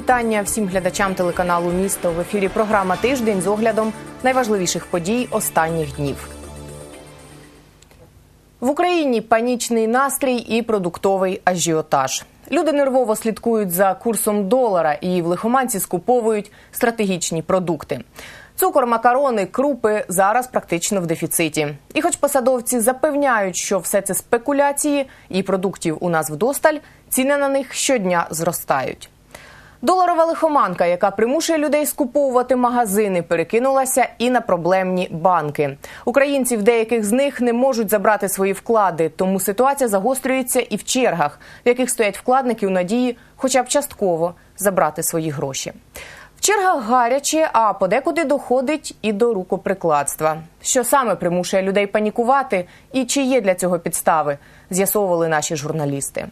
Вітання всім глядачам телеканалу Місто в ефірі. Програма Тиждень з оглядом найважливіших подій останніх днів. В Україні панічний настрій і продуктовий ажіотаж. Люди нервово слідкують за курсом долара і в лихоманці скуповують стратегічні продукти. Цукор, макарони, крупи зараз практично в дефіциті. І хоч посадовці запевняють, що все це спекуляції і продуктів у нас вдосталь, ціни на них щодня зростають. Доларова лихоманка, яка примушує людей скуповувати магазини, перекинулася і на проблемні банки. Українці в деяких з них не можуть забрати свої вклади, тому ситуація загострюється і в чергах, в яких стоять вкладники у надії, хоча б частково забрати свої гроші. В чергах гаряче, а подекуди доходить і до рукоприкладства. Що саме примушує людей панікувати, і чи є для цього підстави, з'ясовували наші журналісти.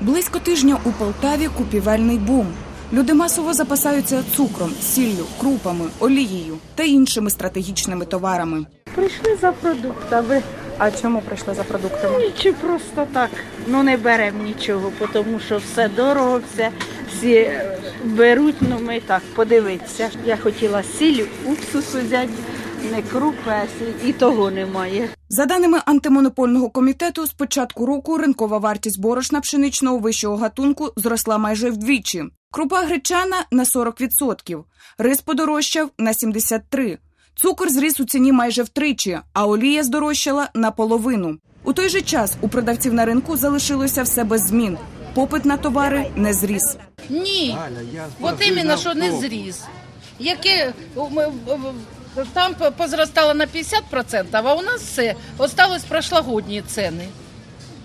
Близько тижня у Полтаві купівельний бум. Люди масово запасаються цукром, сіллю, крупами, олією та іншими стратегічними товарами. Прийшли за продуктами. А чому прийшли за продуктами? Чи просто так. Ну не беремо нічого, тому що все дорого, все всі е, беруть, ну ми так подивитися. Я хотіла сіль, уксус взяти, не крупи, а сіль, і того немає. За даними антимонопольного комітету, з початку року ринкова вартість борошна пшеничного вищого гатунку зросла майже вдвічі. Крупа гречана на 40%, рис подорожчав на 73%. Цукор зріс у ціні майже втричі, а олія здорожчала наполовину. У той же час у продавців на ринку залишилося все без змін. Попит на товари не зріс. Ні, от іменно, що не зріс. Яке там позростало на 50%, а у нас все осталось прошлогодні ціни.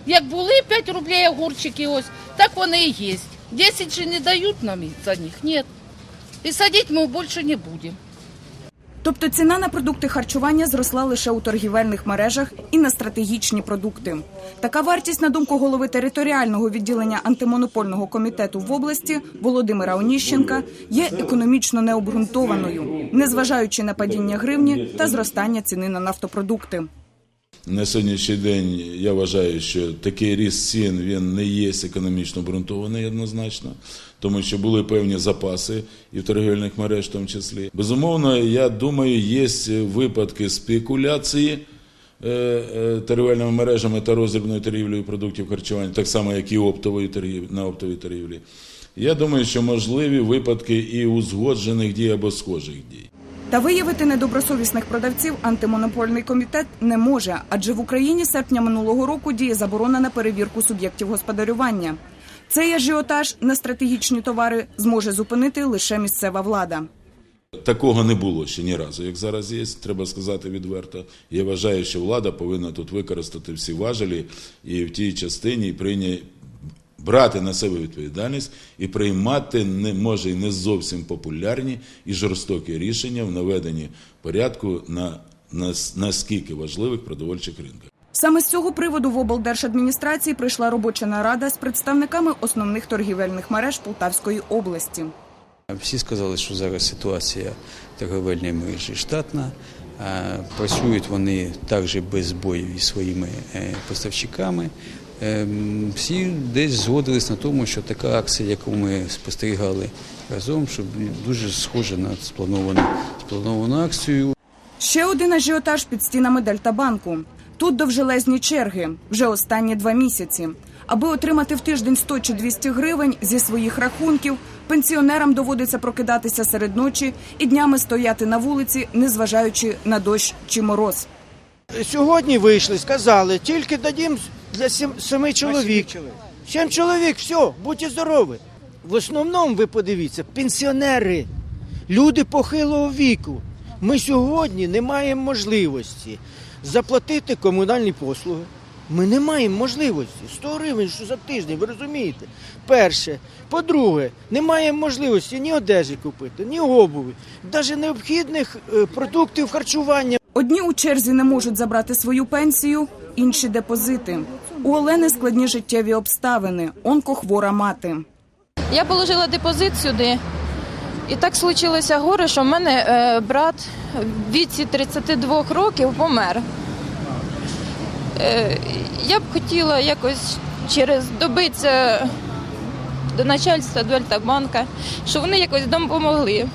Як були 5 рублів огурчики, ось, так вони і є. 10 же не дають нам за них, ні. І садити ми більше не будемо. Тобто ціна на продукти харчування зросла лише у торгівельних мережах і на стратегічні продукти. Така вартість, на думку голови територіального відділення антимонопольного комітету в області Володимира Оніщенка, є економічно необґрунтованою, незважаючи на падіння гривні та зростання ціни на нафтопродукти. На сьогоднішній день я вважаю, що такий ріст цін він не є економічно обґрунтований однозначно, тому що були певні запаси і в торгівельних мереж в тому числі. Безумовно, я думаю, є випадки спекуляції е, е, торгівельними мережами та роздрібною торгівлею продуктів харчування, так само, як і оптової торгівлі, на оптовій торгівлі. Я думаю, що можливі випадки і узгоджених дій або схожих дій. Та виявити недобросовісних продавців антимонопольний комітет не може, адже в Україні серпня минулого року діє заборона на перевірку суб'єктів господарювання. Цей ажіотаж на стратегічні товари зможе зупинити лише місцева влада. Такого не було ще ні разу, як зараз є, треба сказати відверто. Я вважаю, що влада повинна тут використати всі важелі і в тій частині прийняти. Брати на себе відповідальність і приймати не може і не зовсім популярні і жорстокі рішення в наведенні порядку на, на наскільки важливих продовольчих ринках. Саме з цього приводу в облдержадміністрації прийшла робоча нарада з представниками основних торгівельних мереж Полтавської області. Всі сказали, що зараз ситуація торговельної мережі штатна. Е, Працюють вони також без збоїв із своїми е, поставщиками. Е, Всі десь згодились на тому, що така акція, яку ми спостерігали разом, що дуже схожа на сплановану, сплановану акцію. Ще один ажіотаж під стінами Дельтабанку. Тут довжелезні черги вже останні два місяці. Аби отримати в тиждень 100 чи 200 гривень зі своїх рахунків, пенсіонерам доводиться прокидатися серед ночі і днями стояти на вулиці, незважаючи на дощ чи мороз. Сьогодні вийшли, сказали, тільки дадім для сім, семи чоловік. Сім чоловік, все, будьте здорові. В основному, ви подивіться, пенсіонери, люди похилого віку. Ми сьогодні не маємо можливості заплатити комунальні послуги. Ми не маємо можливості. 100 гривень що за тиждень, ви розумієте? Перше. По-друге, не маємо можливості ні одежі купити, ні обуви, навіть необхідних е, продуктів харчування. Одні у черзі не можуть забрати свою пенсію, інші депозити. У Олени складні життєві обставини. Онкохвора мати. Я положила депозит сюди. І так случилося горе, що в мене е, брат в віці 32 років помер. Е, я б хотіла якось через добитися до начальства Дельтабанка, що вони якось допомогли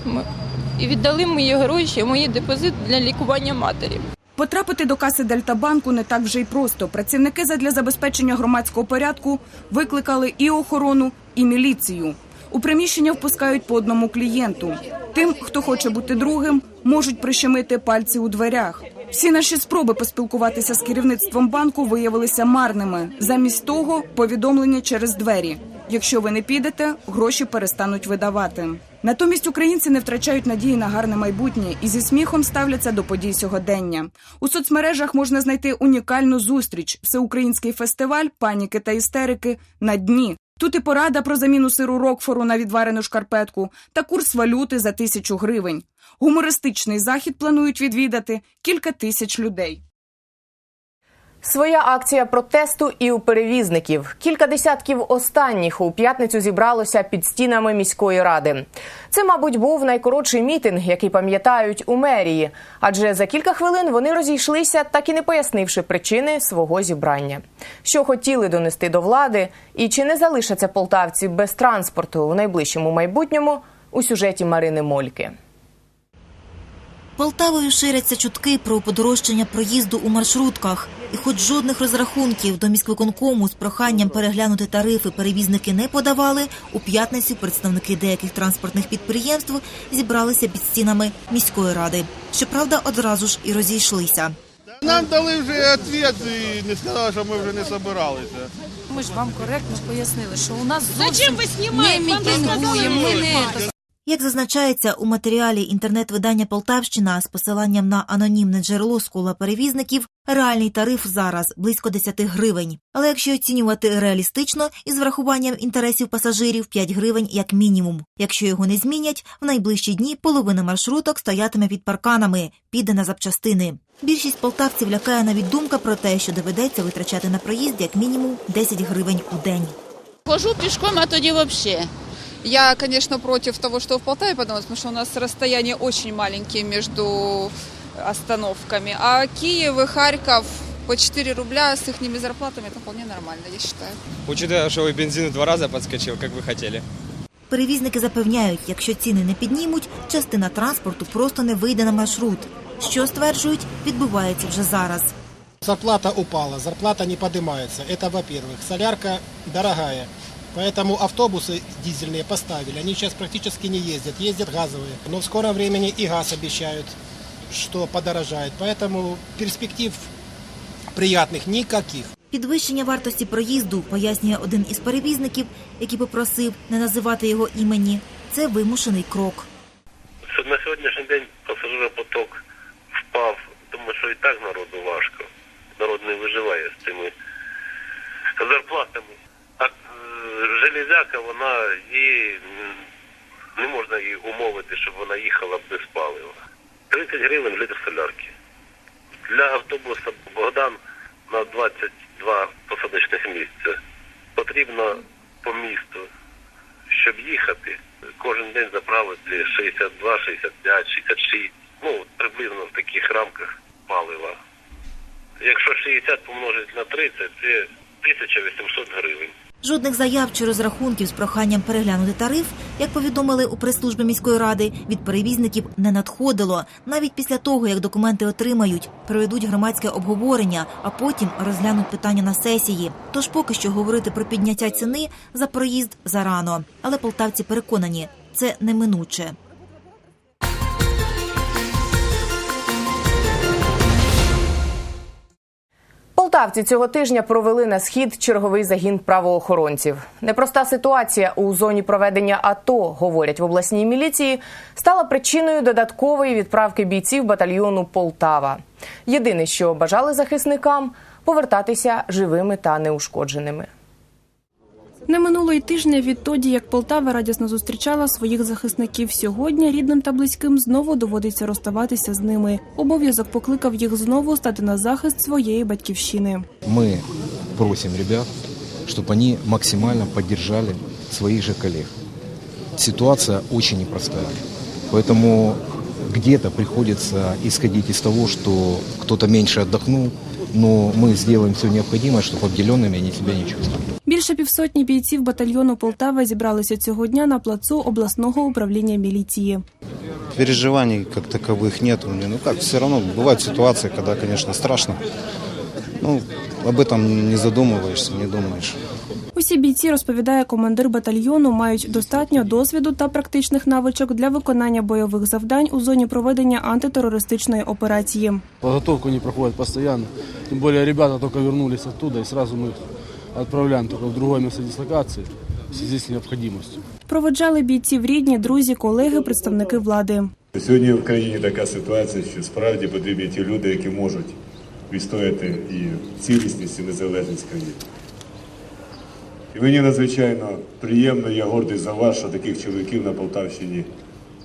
і віддали мої гроші, мої депозит для лікування матері. Потрапити до каси Дельтабанку не так вже й просто. Працівники задля забезпечення громадського порядку викликали і охорону, і міліцію. У приміщення впускають по одному клієнту. Тим, хто хоче бути другим, можуть прищемити пальці у дверях. Всі наші спроби поспілкуватися з керівництвом банку виявилися марними. Замість того повідомлення через двері. Якщо ви не підете, гроші перестануть видавати. Натомість українці не втрачають надії на гарне майбутнє і зі сміхом ставляться до подій сьогодення. У соцмережах можна знайти унікальну зустріч всеукраїнський фестиваль паніки та істерики на дні. Тут і порада про заміну сиру Рокфору на відварену шкарпетку та курс валюти за тисячу гривень. Гумористичний захід планують відвідати кілька тисяч людей. Своя акція протесту і у перевізників. Кілька десятків останніх у п'ятницю зібралося під стінами міської ради. Це, мабуть, був найкоротший мітинг, який пам'ятають у мерії, адже за кілька хвилин вони розійшлися, так і не пояснивши причини свого зібрання. Що хотіли донести до влади, і чи не залишаться полтавці без транспорту у найближчому майбутньому у сюжеті Марини Мольки. Полтавою ширяться чутки про подорожчання проїзду у маршрутках. І хоч жодних розрахунків до міськвиконкому з проханням переглянути тарифи перевізники не подавали, у п'ятницю представники деяких транспортних підприємств зібралися під стінами міської ради. Щоправда, одразу ж і розійшлися. Нам дали вже відповідь і не сказали, що ми вже не збиралися. Ми ж вам коректно пояснили, що у нас зовсім не мітингуємо, ми не це. Як зазначається у матеріалі інтернет-видання Полтавщина з посиланням на анонімне джерело з кола перевізників, реальний тариф зараз близько 10 гривень. Але якщо оцінювати реалістично із врахуванням інтересів пасажирів 5 гривень як мінімум. Якщо його не змінять, в найближчі дні половина маршруток стоятиме під парканами, піде на запчастини. Більшість полтавців лякає навіть думка про те, що доведеться витрачати на проїзд як мінімум 10 гривень у день. Хожу пешком, а тоді вообще. Я, конечно, против того, что в Полтаве подалось, потому что у нас расстояние очень маленькие между остановками. А Киев и Харьков по 4 рубля с их зарплатами это вполне нормально, я считаю. Учитывая, что и бензин в два раза подскочил, как вы хотели. Перевізники запевняють, якщо ціни не піднімуть, частина транспорту просто не вийде на маршрут. Що стверджують, відбувається вже зараз. Зарплата упала, зарплата не поднимается. Это во-первых. Солярка дорогая. Поэтому автобусы дизельные поставили. Они сейчас практически не ездят, ездят газовые. Но в скором времени и газ обещают, что подорожает. Поэтому перспектив приятных никаких. Підвищення вартості проїзду, пояснює один із перевізників, який попросив не називати його імені. Це вимушений крок. На сьогоднішній день пасажиропоток впав, тому що і так народу важко. Народ не виживає з цими зарплатами. Железяка, вона її не можна її умовити, щоб вона їхала без палива. 30 гривень літр солярки. Для автобуса Богдан на 22 посадочних місця потрібно по місту, щоб їхати, кожен день заправити 62, 65, 66, ну приблизно в таких рамках палива. Якщо 60 помножити на 30, це 1800 гривень. Жодних заяв чи розрахунків з проханням переглянути тариф, як повідомили у прес-службі міської ради, від перевізників не надходило. Навіть після того, як документи отримають, проведуть громадське обговорення, а потім розглянуть питання на сесії. Тож поки що говорити про підняття ціни за проїзд зарано. Але полтавці переконані, це неминуче. Полтавці цього тижня провели на схід черговий загін правоохоронців. Непроста ситуація у зоні проведення АТО, говорять в обласній міліції, стала причиною додаткової відправки бійців батальйону Полтава. Єдине, що бажали захисникам повертатися живими та неушкодженими. Не минуло й тижня відтоді, як Полтава радісно зустрічала своїх захисників. Сьогодні рідним та близьким знову доводиться розставатися з ними. Обов'язок покликав їх знову стати на захист своєї батьківщини. Мы просим ребят, чтобы они максимально поддержали своих же коллег. Ситуация очень непростая. Поэтому где-то приходится исходить из того, что кто-то меньше отдохнул, но мы сделаем все необходимое, чтобы обделенными они себя не чувствовали. Більше півсотні бійців батальйону Полтава зібралися цього дня на плацу обласного управління міліції. Переживаний как таковых нет у меня. Ну как, все равно бывают ситуации, когда, конечно, страшно. Ну, об этом не задумываешься, не думаешь. Усі бійці, розповідає командир батальйону, мають достатньо досвіду та практичних навичок для виконання бойових завдань у зоні проведення антитерористичної операції. Подготовку не проходят постоянно. Тем более ребята только вернулись оттуда, и сразу мы их отправляем только в другое место дислокации в связи с необходимостью. Проведжали бійців рідні, друзі, колеги, представники влади. Сьогодні в країні така ситуація, що справді потрібні ті люди, які можуть відстояти і цілісність і незалежність країни. І мені надзвичайно приємно, я гордий за вас, що таких чоловіків на Полтавщині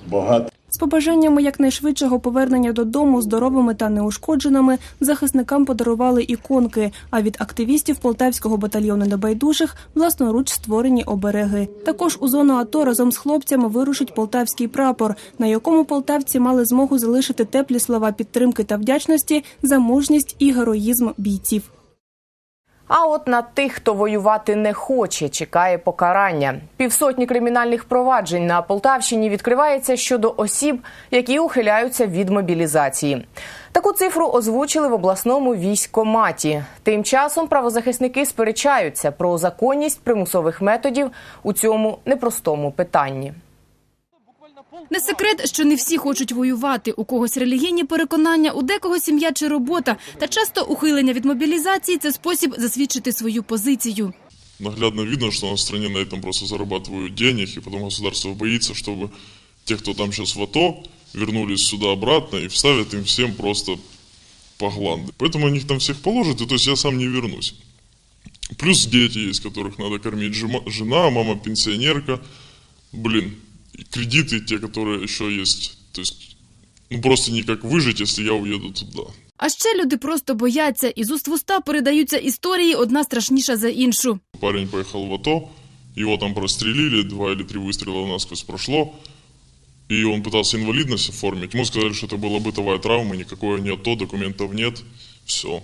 багато. З побажаннями якнайшвидшого повернення додому здоровими та неушкодженими захисникам подарували іконки. А від активістів полтавського батальйону небайдужих власноруч створені обереги. Також у зону АТО разом з хлопцями вирушить полтавський прапор, на якому полтавці мали змогу залишити теплі слова підтримки та вдячності за мужність і героїзм бійців. А от на тих, хто воювати не хоче, чекає покарання. Півсотні кримінальних проваджень на Полтавщині відкривається щодо осіб, які ухиляються від мобілізації. Таку цифру озвучили в обласному військкоматі. Тим часом правозахисники сперечаються про законність примусових методів у цьому непростому питанні. Не секрет, що не всі хочуть воювати. У когось релігійні переконання, у декого сім'я чи робота. Та часто ухилення від мобілізації це спосіб засвідчити свою позицію. Наглядно видно, что у нас в стране на этом просто зарабатывают денег, и потом государство боится, чтобы те, кто там сейчас в АТО, вернулись сюда обратно и вставят им всем просто по гланды. Поэтому они их там всех положат, и то есть я сам не вернусь. Плюс дети есть, которых надо кормить. Жема- Жена, мама пенсионерка. Блин, и кредиты те, которые еще есть. То есть, ну просто никак выжить, если я уеду туда. А ще люди просто бояться, і з уст в уста передаються історії одна страшніша за іншу. Парень поехал в АТО, его там прострелили, два или три выстрела насквозь прошло, и он пытался инвалидность оформить. Ему сказали, что это была бытовая травма, никакой не АТО, документов нет, все.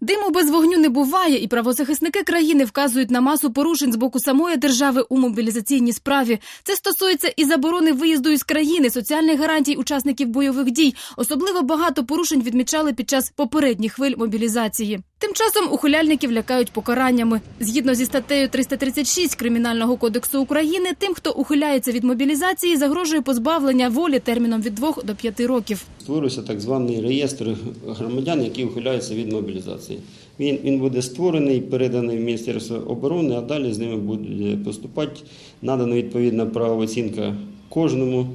Диму без вогню не буває, і правозахисники країни вказують на масу порушень з боку самої держави у мобілізаційній справі. Це стосується і заборони виїзду із країни, соціальних гарантій учасників бойових дій. Особливо багато порушень відмічали під час попередніх хвиль мобілізації. Тим часом ухиляльників лякають покараннями. Згідно зі статтею 336 Кримінального кодексу України, тим, хто ухиляється від мобілізації, загрожує позбавлення волі терміном від 2 до 5 років. Створюється так званий реєстр громадян, які ухиляються від мобілізації. Він, він буде створений, переданий в Міністерство оборони, а далі з ними буде поступати, надана відповідна правова оцінка кожному,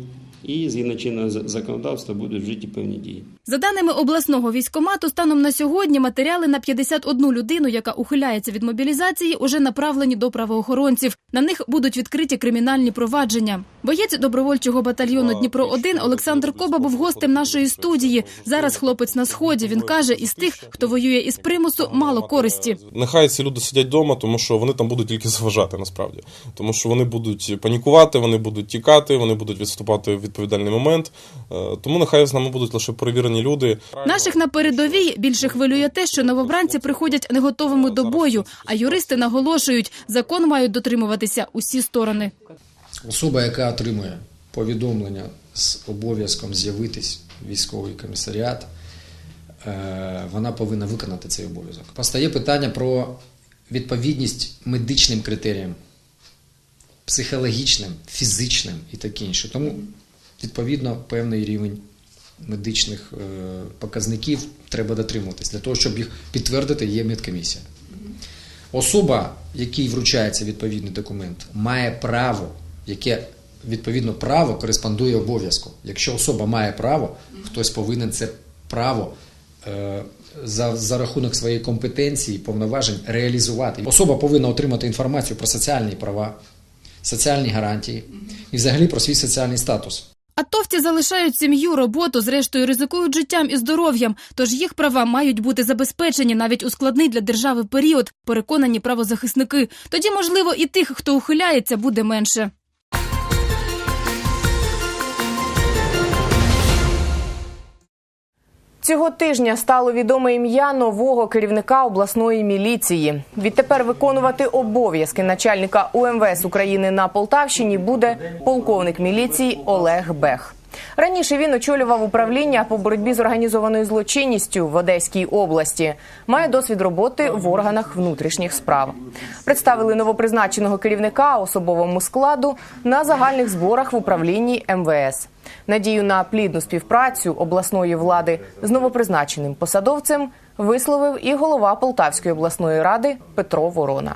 і згідно чинного законодавства будуть вжиті певні дії. За даними обласного військкомату, станом на сьогодні матеріали на 51 людину, яка ухиляється від мобілізації, уже направлені до правоохоронців. На них будуть відкриті кримінальні провадження. Боєць добровольчого батальйону Дніпро 1 Олександр Коба був гостем нашої студії. Зараз хлопець на сході. Він каже, із тих, хто воює із примусу, мало користі. Нехай ці люди сидять вдома, тому що вони там будуть тільки заважати насправді. Тому що вони будуть панікувати, вони будуть тікати, вони будуть відступати в відповідальний момент. Е, Тому нехай з нами будуть лише перевірені люди. Наших на передовій більше хвилює те, що новобранці приходять не готовими до бою. А юристи наголошують, закон мають дотримуватися усі сторони. Особа, яка отримує повідомлення з обов'язком з'явитись в військовий комісаріат, е, вона повинна виконати цей обов'язок. Постає питання про відповідність медичним критеріям, психологічним, фізичним і таке інше. Тому, відповідно, певний рівень медичних е, показників треба дотримуватись. Для того, щоб їх підтвердити, є медкомісія. Особа, якій вручається відповідний документ, має право, яке відповідно право кореспондує обов'язку. Якщо особа має право, хтось повинен це право е, за, за рахунок своєї компетенції, повноважень реалізувати. Особа повинна отримати інформацію про соціальні права, соціальні гарантії і взагалі про свій соціальний статус. Атовці залишають сім'ю, роботу, зрештою ризикують життям і здоров'ям. Тож їх права мають бути забезпечені навіть у складний для держави період. Переконані правозахисники. Тоді, можливо, і тих, хто ухиляється, буде менше. Цього тижня стало відоме ім'я нового керівника обласної міліції. Відтепер виконувати обов'язки начальника УМВС України на Полтавщині буде полковник міліції Олег Бех. Раніше він очолював управління по боротьбі з організованою злочинністю в Одеській області. Має досвід роботи в органах внутрішніх справ. Представили новопризначеного керівника особовому складу на загальних зборах в управлінні МВС. Надію на плідну співпрацю обласної влади з новопризначеним посадовцем висловив і голова Полтавської обласної ради Петро Ворона.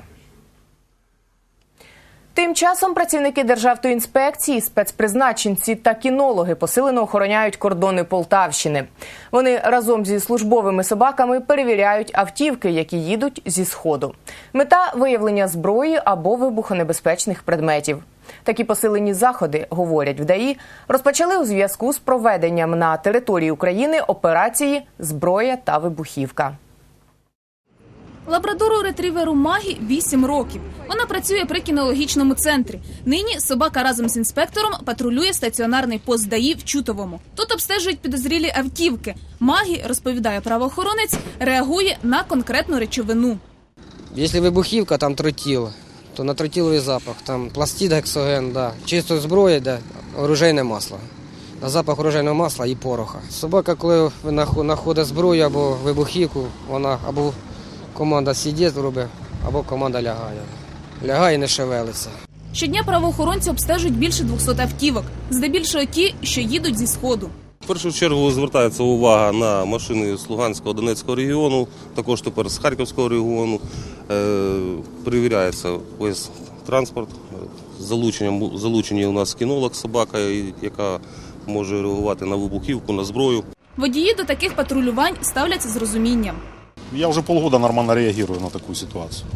Тим часом працівники Державтоінспекції, спецпризначенці та кінологи посилено охороняють кордони Полтавщини. Вони разом зі службовими собаками перевіряють автівки, які їдуть зі сходу. Мета виявлення зброї або вибухонебезпечних предметів. Такі посилені заходи, говорять в ДАІ, розпочали у зв'язку з проведенням на території України операції Зброя та вибухівка. Лабрадору ретриверу Магі 8 років. Вона працює при кінологічному центрі. Нині собака разом з інспектором патрулює стаціонарний пост ДАІ в Чутовому. Тут обстежують підозрілі автівки. Магі, розповідає правоохоронець, реагує на конкретну речовину. Якщо вибухівка, там тротіл, то на тротіловий запах, там пластид, гексоген, да. чисто зброя, да, оружейне масло. На запах оружейного масла і пороха. Собака, коли знаходить зброю або вибухівку, вона або команда сидить робить, або команда лягає. Лягає і не шевелиться. Щодня правоохоронці обстежують більше 200 автівок, здебільшого ті, що їдуть зі сходу. В першу чергу звертається увага на машини з Луганського Донецького регіону, також тепер з Харківського регіону. Е, перевіряється весь транспорт. Залученням залучені у нас кінолог собака, яка може реагувати на вибухівку, на зброю. Водії до таких патрулювань ставляться з розумінням. Я уже полгода нормально реагирую на такую ситуацию.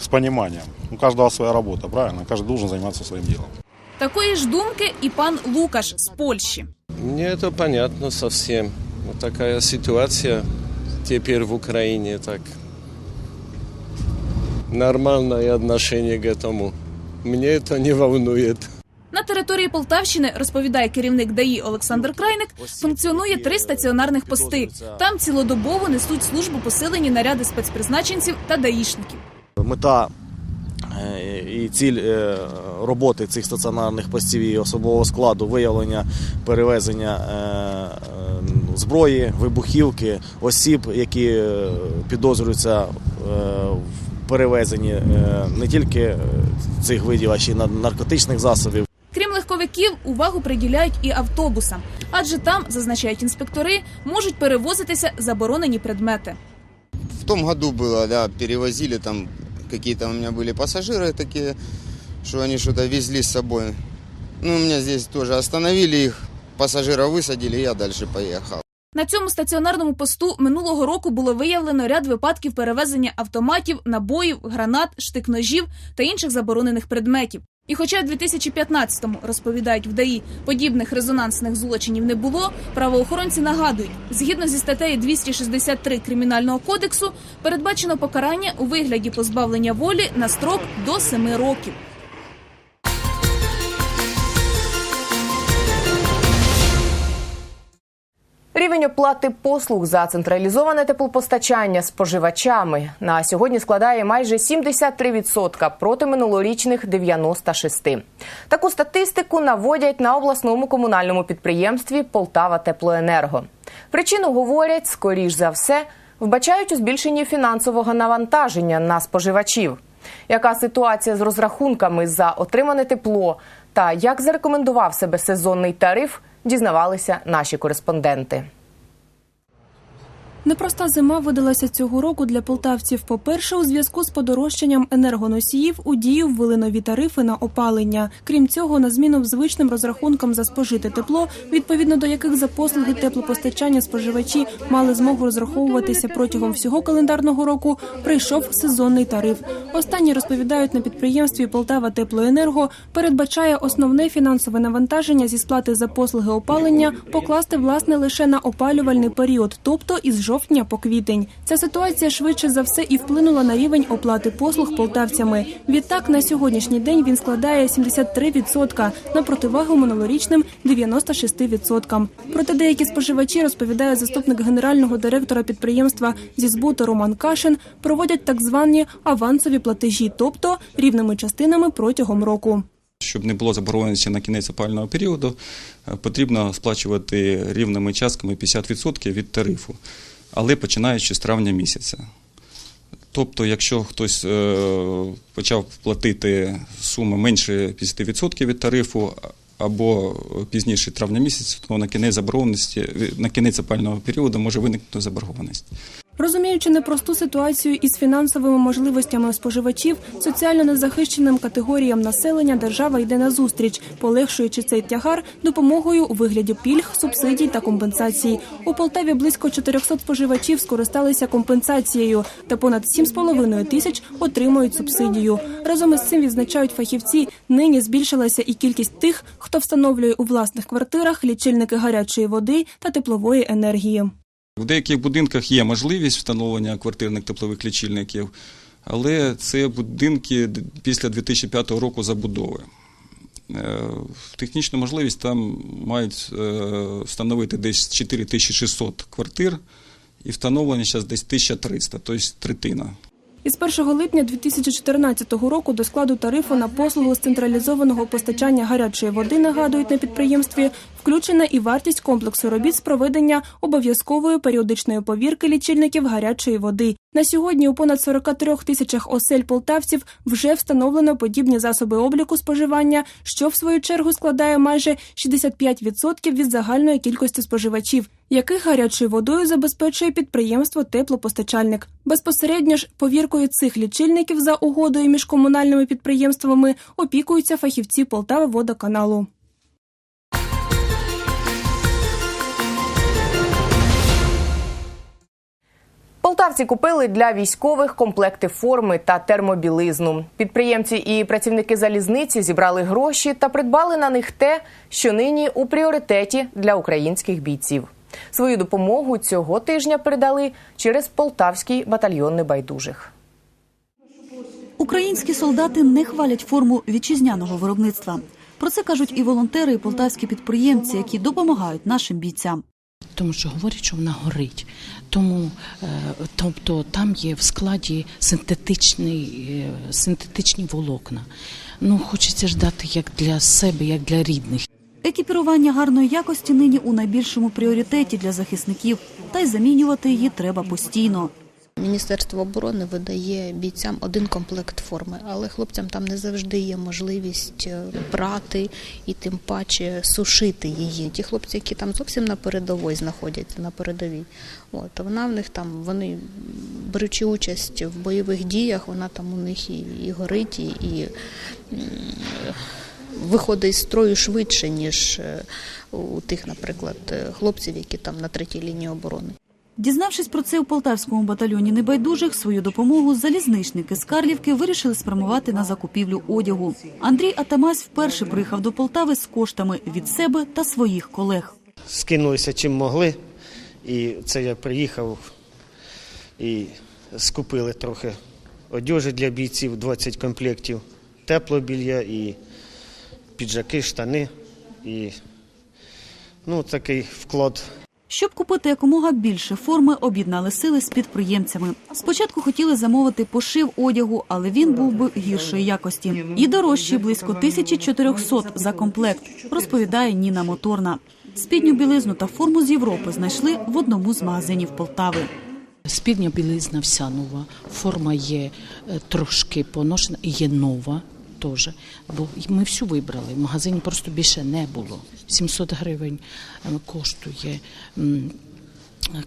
С пониманием. У каждого своя работа, правильно? Каждый должен заниматься своим делом. Такої ж думки і пан Лукаш з Польщі. Мне это понятно совсем. Вот такая ситуация теперь в Украине так. Нормальное отношение к этому. Мне это не волнует. Території Полтавщини, розповідає керівник ДАІ Олександр Крайник, функціонує три стаціонарних пости. Там цілодобово несуть службу посилені наряди спецпризначенців та даїшників. Мета е, і ціль е, роботи цих стаціонарних постів і особового складу виявлення перевезення е, зброї, вибухівки, осіб, які підозрюються в перевезенні не тільки цих видів, а ще й на- наркотичних засобів Крім легковиків, увагу приділяють і автобусам, адже там, зазначають інспектори, можуть перевозитися заборонені предмети. В том году было, да, перевозили там какие-то у меня были пассажиры такие, что они что-то везли с собой. Ну, у меня здесь тоже остановили их, пассажира высадили, я дальше поехал. На цьому стаціонарному посту минулого року було виявлено ряд випадків перевезення автоматів, набоїв, гранат, штик-ножів та інших заборонених предметів. І хоча в 2015-му, розповідають в ДАІ, подібних резонансних злочинів не було, правоохоронці нагадують, згідно зі статтею 263 Кримінального кодексу, передбачено покарання у вигляді позбавлення волі на строк до 7 років. Рівень оплати послуг за централізоване теплопостачання споживачами на сьогодні складає майже 73% проти минулорічних 96%. Таку статистику наводять на обласному комунальному підприємстві Полтава Теплоенерго. Причину говорять, скоріш за все, вбачають у збільшенні фінансового навантаження на споживачів. Яка ситуація з розрахунками за отримане тепло та як зарекомендував себе сезонний тариф, дізнавалися наші кореспонденти. Непроста зима видалася цього року для полтавців. По-перше, у зв'язку з подорожчанням енергоносіїв у дію ввели нові тарифи на опалення. Крім цього, на зміну звичним розрахункам за спожите тепло, відповідно до яких за послуги теплопостачання споживачі мали змогу розраховуватися протягом всього календарного року, прийшов сезонний тариф. Останні розповідають на підприємстві Полтава Теплоенерго передбачає основне фінансове навантаження зі сплати за послуги опалення покласти власне лише на опалювальний період, тобто із жовтня жовтня по квітень. Ця ситуація швидше за все і вплинула на рівень оплати послуг полтавцями. Відтак на сьогоднішній день він складає 73% на противагу минулорічним 96%. Проте деякі споживачі, розповідає заступник генерального директора підприємства зі збуту Роман Кашин, проводять так звані авансові платежі, тобто рівними частинами протягом року. Щоб не було заборгованості на кінець опального періоду, е, потрібно сплачувати рівними частками 50% від тарифу, але починаючи з травня місяця. Тобто, якщо хтось е, почав платити суму менше 50% від тарифу або пізніше травня місяця, то на кінець заборгованості на кінець опального періоду може виникнути заборгованість. Розуміючи непросту ситуацію із фінансовими можливостями споживачів, соціально незахищеним категоріям населення держава йде на зустріч, полегшуючи цей тягар допомогою у вигляді пільг, субсидій та компенсацій. У Полтаві близько 400 споживачів скористалися компенсацією, та понад 7,5 тисяч отримують субсидію. Разом із цим відзначають фахівці. Нині збільшилася і кількість тих, хто встановлює у власних квартирах лічильники гарячої води та теплової енергії. В деяких будинках є можливість встановлення квартирних теплових лічильників, але це будинки після 2005 року забудови. Е, Технічну можливість там мають е, встановити десь 4600 квартир, і встановлення зараз десь 1300, тобто третина. Із 1 липня 2014 року до складу тарифу на послугу з централізованого постачання гарячої води нагадують на підприємстві включена і вартість комплексу робіт з проведення обов'язкової періодичної повірки лічильників гарячої води. На сьогодні у понад 43 тисячах осель полтавців вже встановлено подібні засоби обліку споживання, що в свою чергу складає майже 65% від загальної кількості споживачів, яких гарячою водою забезпечує підприємство теплопостачальник. Безпосередньо ж повіркою цих лічильників за угодою між комунальними підприємствами опікуються фахівці Полтава водоканалу. Полтавці купили для військових комплекти форми та термобілизну. Підприємці і працівники залізниці зібрали гроші та придбали на них те, що нині у пріоритеті для українських бійців. Свою допомогу цього тижня передали через полтавський батальйон небайдужих. Українські солдати не хвалять форму вітчизняного виробництва. Про це кажуть і волонтери, і полтавські підприємці, які допомагають нашим бійцям. Тому що говорять, що вона горить. Тому, е, тобто, там є в складі синтетичний, е, синтетичні волокна. Ну, хочеться ж дати як для себе, як для рідних. Екіпірування гарної якості нині у найбільшому пріоритеті для захисників, та й замінювати її треба постійно. Міністерство оборони видає бійцям один комплект форми, але хлопцям там не завжди є можливість е, брати і тим паче сушити її. Ті хлопці, які там зовсім на передовій знаходяться на передовій, от вона в них там, вони беручи участь в бойових діях, вона там у них і, і горить, і, і виходить з строю швидше, ніж е, у тих, наприклад, е, хлопців, які там на третій лінії оборони. Дізнавшись про це у полтавському батальйоні небайдужих, свою допомогу залізничники з Карлівки вирішили спрямувати на закупівлю одягу. Андрій Атамась вперше приїхав до Полтави з коштами від себе та своїх колег. скинулися чим могли. І це я приїхав і скупили трохи одежі для бійців, 20 комплектів, теплобілья і піджаки, штани. І ну, такий вклад Щоб купити якомога більше форми, об'єднали сили з підприємцями. Спочатку хотіли замовити пошив одягу, але він був би гіршої якості і дорожчий близько 1400 за комплект, розповідає Ніна Моторна. Спідню білизну та форму з Європи знайшли в одному з магазинів Полтави. Спідня білизна вся нова, форма є е, трошки поношена, і є нова теж. Бо ми всю вибрали. В магазині просто більше не було. 700 гривень коштує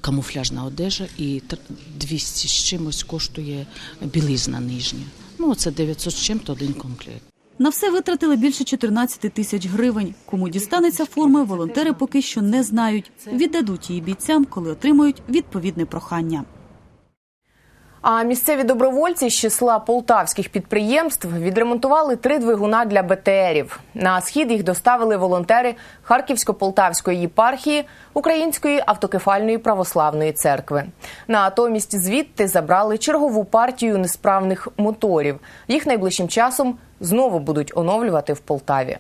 камуфляжна одежа і тр- 200 з чимось коштує білизна нижня. Ну, це 900 з чим-то один комплект. На все витратили більше 14 тисяч гривень. Кому дістанеться форми, волонтери поки що не знають. Віддадуть її бійцям, коли отримають відповідне прохання. А місцеві добровольці з числа полтавських підприємств відремонтували три двигуна для БТРів. На схід їх доставили волонтери Харківсько-Полтавської єпархії Української автокефальної православної церкви. Натомість звідти забрали чергову партію несправних моторів. Їх найближчим часом знову будуть оновлювати в Полтаві.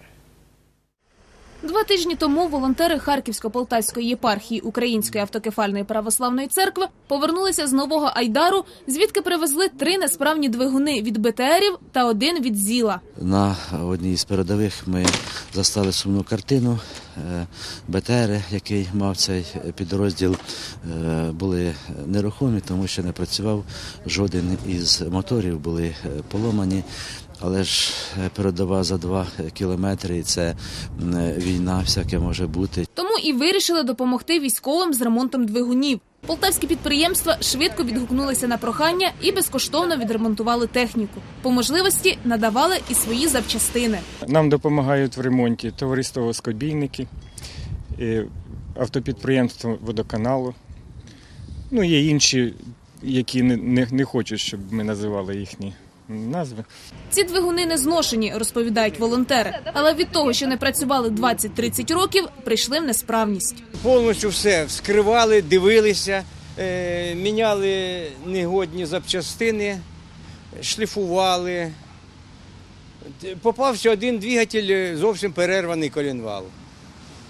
Два тижні тому волонтери Харківсько-Полтавської єпархії Української автокефальної православної церкви повернулися з нового Айдару, звідки привезли три несправні двигуни від БТРів та один від ЗІЛа. На одній з передових ми застали сумну картину. Е, БТР, який мав цей підрозділ, е, були нерухомі, тому що не працював жоден із моторів, були е, поломані. Але ж е, передова за два кілометри, і це е, війна, всяке може бути. Тому і вирішили допомогти військовим з ремонтом двигунів. Полтавські підприємства швидко відгукнулися на прохання і безкоштовно відремонтували техніку. По можливості надавали і свої запчастини. Нам допомагають в ремонті товариство «Воскобійники», е, автопідприємство водоканалу. Ну, є інші, які не, не, не хочуть, щоб ми називали їхні назви. Ці двигуни не зношені, розповідають волонтери. Але від того, що не працювали 20-30 років, прийшли в несправність. Повністю все вскривали, дивилися, е, міняли негодні запчастини, шліфували. Попався один двигатель зовсім перерваний колінвал.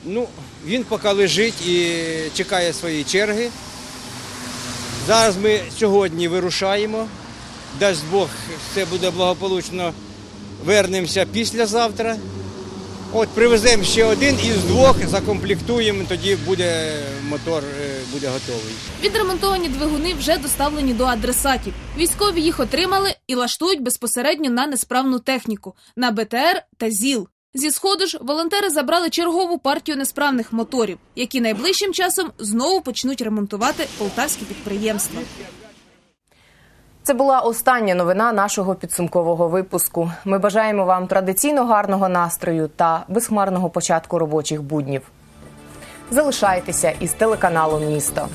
Ну, він поки лежить і чекає своєї черги. Зараз ми сьогодні вирушаємо. Дасть Бог, все буде благополучно. Вернемося післязавтра. От привеземо ще один із двох, закомплектуємо, тоді буде мотор е, буде готовий. Відремонтовані двигуни вже доставлені до адресатів. Військові їх отримали і лаштують безпосередньо на несправну техніку на БТР та ЗІЛ. Зі сходу ж волонтери забрали чергову партію несправних моторів, які найближчим часом знову почнуть ремонтувати полтавські підприємства. Це була остання новина нашого підсумкового випуску. Ми бажаємо вам традиційно гарного настрою та безхмарного початку робочих буднів. Залишайтеся із телеканалом Місто.